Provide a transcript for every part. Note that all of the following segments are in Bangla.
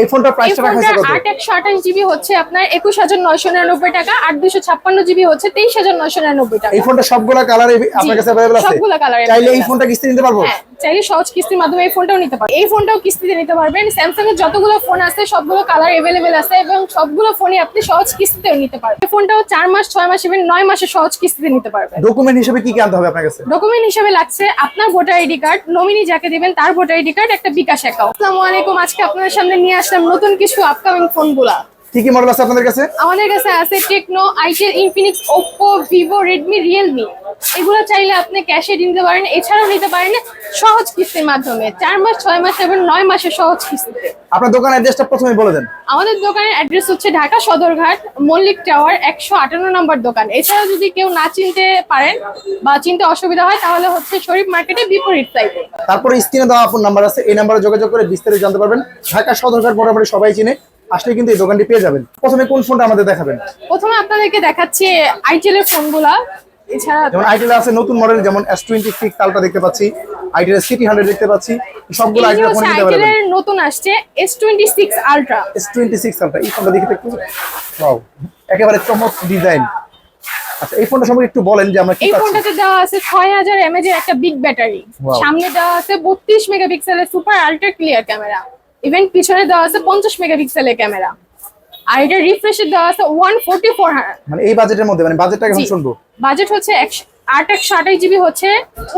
এই প্রাইস প্রাইসটা রাখা ফোনটা হয়েছে কত আট একশো আঠাশ জিবি হচ্ছে আপনার একুশ হাজার নয়শো নিরানব্বই টাকা আট দুশো ছাপ্পান্ন জিবি হচ্ছে তেইশ হাজার নয়শো নিরানব্বই টাকা। এই ফোনটা সবগুলা কালার আপনার কাছে अवेलेबल আছে? সবগুলা কালার চাইলে এই আছে। ফোনটা কিস্তি নিতে পারব? হ্যাঁ। চাইলে সহজ কিস্তির মাধ্যমে এই ফোনটাও নিতে পারবেন। এই ফোনটাও কিস্তিতে নিতে পারবেন। স্যামসাং এর যতগুলো ফোন আছে সবগুলো কালার এভেলেবেল আছে এবং সবগুলো ফোনই আপনি সহজ কিস্তিতেও নিতে পারবেন। এই ফোনটাও চার মাস ছয় মাস এবং নয় মাসে সহজ কিস্তিতে নিতে পারবেন। ডকুমেন্ট হিসেবে কি কি আনতে হবে আপনার কাছে? ডকুমেন্ট হিসেবে লাগছে আপনার ভোটার আইডি কার্ড নমিনি যাকে দিবেন তার ভোটার আইডি কার্ড একটা বিকাশ অ্যাকাউন্ট আসসালামু আলাইকুম আজকে আপনাদের সামনে নিয়ে আসলাম নতুন কিছু আপকামিং ফোনগুলা কি কি মডেল আছে আপনাদের কাছে? আমাদের কাছে আছে Tecno itel Infinix Oppo Vivo Redmi Realme এগুলো চাইলে আপনি ক্যাশে নিতে পারেন এছাড়াও নিতে পারেন সহজ কিস্তির মাধ্যমে। চার মাস ছয় মাস এবং নয় মাসে সহজ কিস্তিতে। আপনার দোকানের অ্যাড্রেসটা প্রথমে বলে দেন। আমাদের দোকানের অ্যাড্রেস হচ্ছে ঢাকা সদরঘাট মল্লিক টাওয়ার একশো আটান্ন নম্বর দোকান। এছাড়াও যদি কেউ না চিনতে পারেন বা চিনতে অসুবিধা হয় তাহলে হচ্ছে শরীফ মার্কেটে বিপরীত সাইডে তারপরে স্ক্রিনে দেওয়া ফোন নাম্বার আছে এই নাম্বারে যোগাযোগ করে বিস্তারিত জানতে পারবেন। ঢাকা সদরঘাট মোটামুটি সবাই চিনে। আসলে কিন্তু এই দোকানটি পেয়ে যাবেন। প্রথমে কোন ফোনটা আমাদের দেখাবেন? প্রথমে আপনাদেরকে দেখাচ্ছি আইটেলের ফোনগুলা। এছাড়া যেমন আইটেল আছে নতুন মডেল যেমন এস টোয়েন্টি সিক্স আলটা দেখতে পাচ্ছি আইটেল সিটি হান্ড্রেড দেখতে পাচ্ছি সবগুলো আইটেল ফোন নিতে পারবেন আইটেলের নতুন আসছে S twenty six ultra S twenty six ultra এই ফোনটা দেখে একটু ওয়াও একেবারে চমক ডিজাইন আচ্ছা এই ফোনটা সম্পর্কে একটু বলেন যে আমরা কি এই ফোনটাতে দেওয়া আছে ছয় হাজার এমএজ এর একটা বিগ ব্যাটারি সামনে দেওয়া আছে বত্রিশ মেগাপিক্সেলের super ultra clear camera even পিছনে দেওয়া আছে পঞ্চাশ মেগাপিক্সেলের ক্যামেরা। আর এটা রিফ্রেশের দেওয়া আছে ওয়ান ফোর্টি ফোর মানে এই বাজেটের মধ্যে মানে বাজেটটা এখন শুনব। বাজেট হচ্ছে একশো আট একশো আঠাশ জিবি হচ্ছে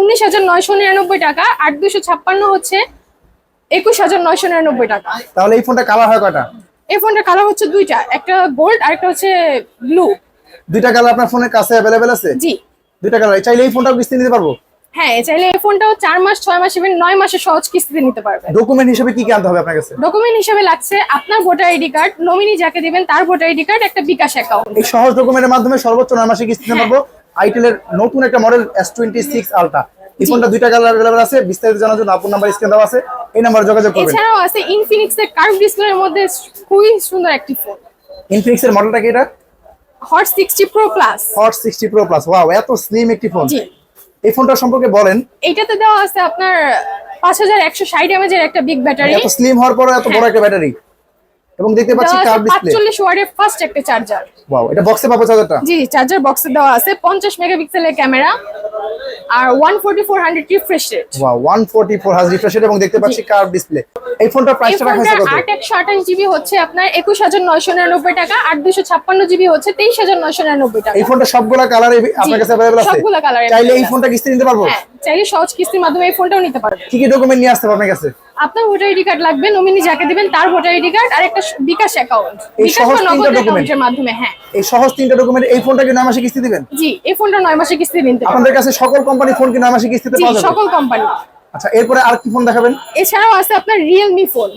উনিশ হাজার নয়শো নিরানব্বই টাকা আট দুশো ছাপ্পান্ন হচ্ছে একুশ হাজার নয়শো নিরানব্বই টাকা। তাহলে এই ফোনটা কালার হয় কয়টা? এই ফোনটার কালার হচ্ছে দুইটা একটা গোল্ড আর একটা হচ্ছে ব্লু দুইটা কালার আপনার ফোনের কাছে অ্যাভেলেবেল আছে? জি। দুইটা কালার চাইলে এই ফোনটাও কিস্তি নিতে পারব? হ্যাঁ চাইলে এই ফোনটাও চার মাস ছয় মাস এবং নয় মাসে সহজ কিস্তিতে নিতে পারবেন। ডকুমেন্ট হিসেবে কি কি আনতে হবে আপনার কাছে? ডকুমেন্ট হিসেবে লাগছে আপনার ভোটার আইডি কার্ড নমিনি যাকে দিবেন তার ভোটার আইডি কার্ড একটা বিকাশ অ্যাকাউন্ট এই সহজ ডকুমেন্টের মাধ্যমে সর্বোচ্চ নয় মাসে কিস্তি নিতে পারব আইটেলের নতুন একটা model S twenty six ultra এই ফোনটা দুইটা কালার অ্যাভেলেবেল আছে বিস্তারিত জানার জন্য আপনার নাম্বার স্ক্রিন দেওয়া আছে এই নাম্বারে যোগাযোগ করবেন। এছাড়াও আছে ইনফিনিক্স এর কার্ভ ডিসপ্লের মধ্যে খুবই সুন্দর একটি ফোন ইনফিনিক্স এর মডেলটা কি এটা? Hot sixty pro plus hot sixty pro plus wow এত স্লিম একটি ফোন জি। এই ফোনটা সম্পর্কে বলেন। এইটাতে দেওয়া আছে আপনার পাঁচ হাজার এর একটা বিগ ব্যাটারি এত স্লিম হওয়ার পরে এত বড় একটা ব্যাটারি এবং দেখতে পাচ্ছি কার কার্ভ ডিসপ্লে পাঁচচল্লিশ ওয়ার্ডের ফার্স্ট একটা চার্জার ওয়াও এটা বক্সে পাবো চার্জারটা জি চার্জার বক্সে দেওয়া আছে। পঞ্চাশ মেগাপিক্সেলের ক্যামেরা আর one forty four hundred refresh rate wow 144 হাজ রিফ্রেশ এবং দেখতে পাচ্ছি কার্ভ ডিসপ্লে এই ফোনটার প্রাইসটা রাখা ফোনটা হয়েছে কত? জিবি হচ্ছে আপনার একুশ হাজার নয়শো নিরানব্বই টাকা আট দুশো ছাপ্পান্ন জিবি হচ্ছে তেইশ হাজার নয়শো নিরানব্বই টাকা। এই ফোনটা সবগুলা কালার আপনার কাছে অ্যাভেলেবল আছে? সবগুলা colour চাইলে এই ফোনটা কিস্তি নিতে পারব? হ্যাঁ চাইলে সহজ কিস্তির মাধ্যমে এই ফোনটাও নিতে পারবেন। কি কি ডকুমেন্ট নিয়ে আসতে হবে আপনার কাছে? আপনার ভোটার আইডি কার্ড লাগবে নমিনি যাকে দিবেন তার ভোটার আইডি কার্ড আর একটা বিকাশ অ্যাকাউন্ট এই বিকাশ বা নগদ অ্যাকাউন্টের মাধ্যমে হ্যাঁ। এই সহজ তিনটা ডকুমেন্ট এই ফোনটা কি নয় মাসে কিস্তি দিবেন? জি এই ফোনটা নয় মাসে কিস্তি দিন আপনাদের কাছে সকল কোম্পানি ফোন কি নয় মাসে কিস্তিতে পাওয়া যাবে? সকল কোম্পানি আচ্ছা এরপরে আর কি ফোন দেখাবেন? এছাড়াও আছে আপনার রিয়েলমি ফোন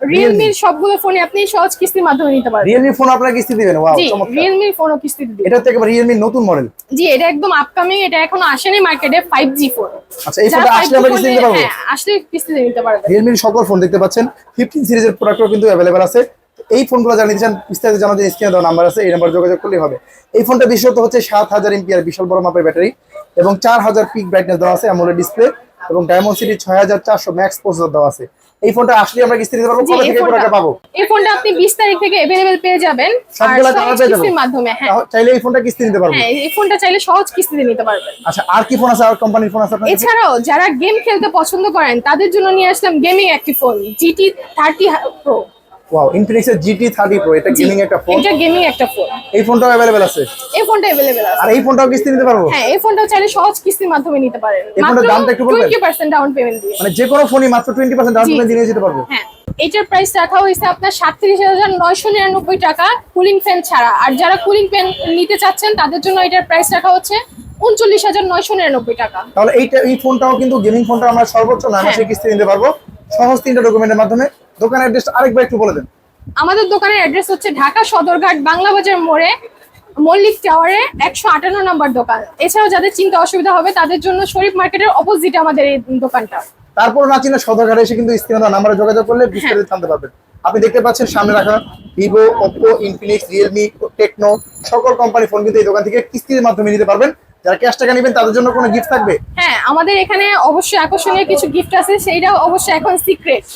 রিয়েলমির সবগুলো ফোনে আপনি সহজ কিস্তির মাধ্যমে নিতে পারবেন। রিয়েলমি ফোন আপনারা কিস্তি দিবেন ওয়াও চমৎকার। রিয়েলমির ফোনও কিস্তিতে দিবেন। এটা হচ্ছে একেবারে রিয়েলমি নতুন মডেল জি এটা একদম আপকামিং এটা এখনও আসেনি মার্কেটে ফাইভ জি ফোন আচ্ছা এই ফোনটা আসলে আমরা কিস্তি নিতে পারব? হ্যাঁ আসলে নিতে পারবেন। রিয়েলমির সকল ফোন দেখতে পাচ্ছেন। ফিফটিন সিরিজের প্রোডাক্টও কিন্তু অ্যাভেলেবেল আছে। এই ফোনগুলো যারা নিতে চান বিস্তারিত জন্য স্ক্রিনে দেওয়া নাম্বার আছে এই নাম্বার যোগাযোগ করলেই হবে। এই ফোনটা বিশেষত হচ্ছে সাত হাজার এমপিআর বিশাল বড় মাপের ব্যাটারি এবং চার হাজার পিক ব্রাইটনেস দেওয়া আছে অ্যামোলেড ডিসপ্লে এবং ডায়মন্ড সিটি ছয় হাজার চারশো ম্যাক্স প্রসেসর দেওয়া আছে। এই ফোনটা আসলে আমরা কিস্তি দিতে পারব কবে থেকে ফোনটা পাবো? এই ফোনটা আপনি বিশ তারিখ থেকে अवेलेबल পেয়ে যাবেন সবগুলা পেয়ে মাধ্যমে হ্যাঁ। চাইলে এই ফোনটা কিস্তি দিতে পারব। হ্যাঁ এই ফোনটা চাইলে সহজ কিস্তিতে নিতে পারবেন। আচ্ছা আর কি ফোন আছে আর কোম্পানির ফোন আছে আপনাদের এছাড়াও যারা গেম খেলতে পছন্দ করেন তাদের জন্য নিয়ে আসলাম গেমিং একটি phone GT thirty pro wow ইনফিনিক্সের GT thirty pro এটা গেমিং একটা ফোন এটা গেমিং একটা ফোন এই ফোনটাও অ্যাভেলেবেল আছে? এই ফোনটা অ্যাভেলেবেল আছে। আর এই ফোনটাও কিস্তি নিতে পারব? হ্যাঁ এই ফোনটাও চাইলে সহজ কিস্তির মাধ্যমে নিতে পারেন। এই ফোনটার দামটা একটু বলবেন? টোয়েন্টি পার্সেন্ট ডাউন পেমেন্ট দিয়ে। মানে যে কোনো ফোনই মাত্র টোয়েন্টি পার্সেন্ট ডাউন পেমেন্ট দিয়ে যেতে পারব? হ্যাঁ এটার প্রাইস রাখা হয়েছে আপনার সাতত্রিশ হাজার নয়শো নিরানব্বই টাকা কুলিং ফ্যান ছাড়া। আর যারা কুলিং ফ্যান নিতে চাচ্ছেন তাদের জন্য এটার প্রাইস রাখা হচ্ছে উনচল্লিশ হাজার নয়শো নিরানব্বই টাকা। তাহলে এইটা এই ফোনটাও কিন্তু গেমিং ফোনটা আমরা সর্বোচ্চ নয় মাসে হ্যাঁ। কিস্তি নিতে পারব। সহজ তিনটা ডকুমেন্টের মাধ্যমে। দোকানের অ্যাড্রেস আরেকবার একটু বলে দেন। আমাদের দোকানের অ্যাড্রেস হচ্ছে ঢাকা সদরঘাট বাংলা বাজার মোড়ে মল্লিক টাওয়ারে একশো আটান্ন নম্বর দোকান। এছাড়াও যাদের চিন্তা অসুবিধা হবে তাদের জন্য শরীফ মার্কেটের অপোজিটে আমাদের এই দোকানটা। তারপর না চিনে সদরঘাটে এসে কিন্তু স্ক্রিনে নাম্বারে যোগাযোগ করলে বিস্তারিত জানতে পারবেন। আপনি দেখতে পাচ্ছেন সামনে রাখা Vivo Oppo Infinix Realme Tecno সকল কোম্পানি ফোন কিন্তু এই দোকান থেকে কিস্তির মাধ্যমে নিতে পারবেন। যারা ক্যাশ টাকা নেবেন তাদের জন্য কোনো গিফট থাকবে? হ্যাঁ আমাদের এখানে অবশ্যই আকর্ষণীয় কিছু গিফট আছে সেইটাও অবশ্যই এখন সিক্রেট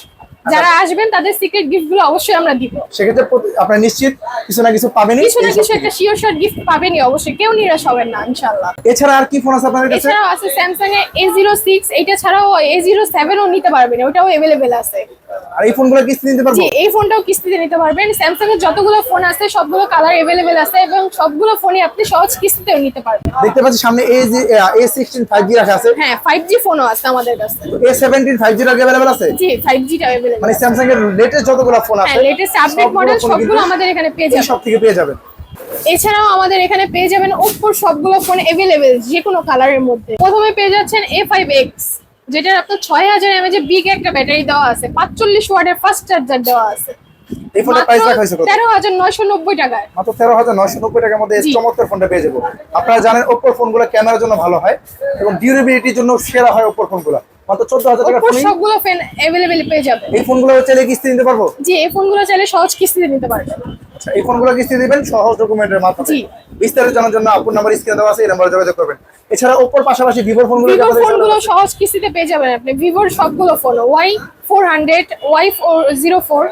যারা আসবেন তাদের সিক্রেট গিফটগুলো অবশ্যই আমরা দিব। সেক্ষেত্রে আপনার নিশ্চিত কিছু না কিছু পাবেন কিছু না কিছু একটা শিওর শর্ট গিফট পাবেনই অবশ্যই। কেউ নিরাশ হবেন না ইনশাআল্লাহ। এছাড়া আর কি ফোন আছে আপনাদের কাছে? এছাড়াও আছে স্যামসাং এর এ জিরো সিক্স এইটা ছাড়াও এ জিরো সেভেনও নিতে পারবেন ওটাও अवेलेबल আছে। আর এই ফোনগুলো নিতে জি এই ফোনটাও কিস্তিতে নিতে পারবেন। স্যামসাং এর যতগুলো ফোন আছে সবগুলো কালার अवेलेबल আছে এবং সবগুলো ফোনই আপনি সহজ কিস্তিতেও নিতে পারবেন। দেখতে পাচ্ছেন সামনে এ 5G রাখা আছে। হ্যাঁ 5G ফোনও আছে আমাদের কাছে। 5G अवेलेबल আছে? জি 5G টা अवेलेबल মানে স্যামসাং এর লেটেস্ট যতগুলো ফোন হ্যাঁ, আছে হ্যাঁ লেটেস্ট আপডেট মডেল সবগুলো আমাদের এখানে পেয়ে যাবেন। সব থেকে পেয়ে যাবেন। এছাড়াও আমাদের এখানে পেয়ে যাবেন ওপ্পোর সবগুলো ফোন अवेलेबल যে কোনো কালারের মধ্যে। প্রথমে পেয়ে যাচ্ছেন A5X যেটা আপনার ছয় হাজার এমএজ বিগ একটা ব্যাটারি দেওয়া আছে পাঁচচল্লিশ ওয়াটের ফাস্ট চার্জার দেওয়া আছে। এই ফোনের প্রাইস রাখা হয়েছে কত? 13990 টাকায়। মাত্র 13990 টাকার মধ্যে এই চমৎকার ফোনটা পেয়ে যাব। আপনারা জানেন Oppo ফোনগুলো ক্যামেরার জন্য ভালো হয় এবং ডিউরেবিলিটির জন্য সেরা হয় Oppo ফোনগুলো মাত্র 14000 টাকা ফোন সবগুলো ফোন अवेलेबल পেয়ে যাবে। এই ফোনগুলো চাইলে কিস্তি নিতে পারব? জি এই ফোনগুলো চাইলে সহজ কিস্তিতে নিতে পারবেন। আচ্ছা এই ফোনগুলো কিস্তি দিবেন সহজ ডকুমেন্টের মাধ্যমে। বিস্তারিত জানার জন্য আপনার নাম্বার স্ক্রিনে দেওয়া আছে এই নাম্বারে যোগাযোগ করবেন। এছাড়া ওপ্পোর পাশাপাশি ভিভোর ফোনগুলো ভিভোর ফোনগুলো সহজ কিস্তিতে পেয়ে যাবেন আপনি। ভিভোর সবগুলো phone Y four hundred Y four zero four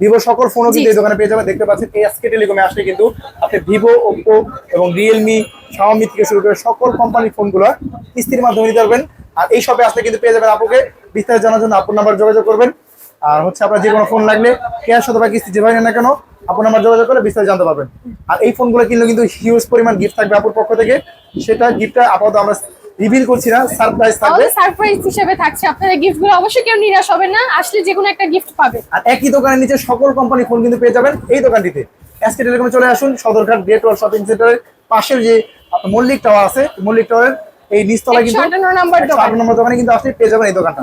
ভিভোর সকল ফোনও কিন্তু। এই দোকানে পেয়ে যাবেন। দেখতে পাচ্ছেন আজকে টেলিকমে আসলে কিন্তু আপনি ভিভো ওপ্পো এবং রিয়েলমি শাওমি থেকে শুরু করে সকল কোম্পানির ফোনগুলো কিস্তির মাধ্যমে নিতে পারবেন। আর এই শপে আসলে কিন্তু পেয়ে যাবেন আপুকে। বিস্তারিত জানার জন্য আপুর নাম্বার যোগাযোগ করবেন। আর হচ্ছে আপনার যে কোনো ফোন লাগলে ক্যাশ অথবা কিস্তি যেভাবে না কেন আপুর নাম্বার যোগাযোগ করে বিস্তারিত জানতে পারবেন। আর এই ফোনগুলো কিনলে কিন্তু হিউজ পরিমাণ গিফট থাকবে আপুর পক্ষ থেকে। সেটা গিফটটা আপাতত আমরা রিভিল করছি না সারপ্রাইজ থাকবে। সারপ্রাইজ হিসেবে থাকছে। আপনাদের গিফটগুলো অবশ্যই কেউ নিরাশ হবেন না আসলে যে কোনো একটা গিফট পাবে। আর একই দোকানের নিচে সকল কোম্পানি ফোন কিন্তু পেয়ে যাবেন এই দোকানটিতে। এসকে টেলিকমে চলে আসুন সদরঘাট গ্রেট ওয়াল শপিং সেন্টারের পাশের যে মল্লিক টাওয়ার আছে মল্লিক টাওয়ারের এই নিচতলা কিন্তু 158 নম্বর দোকান। 158 নম্বর দোকানে কিন্তু আপনি পেয়ে যাবেন এই দোকানটা।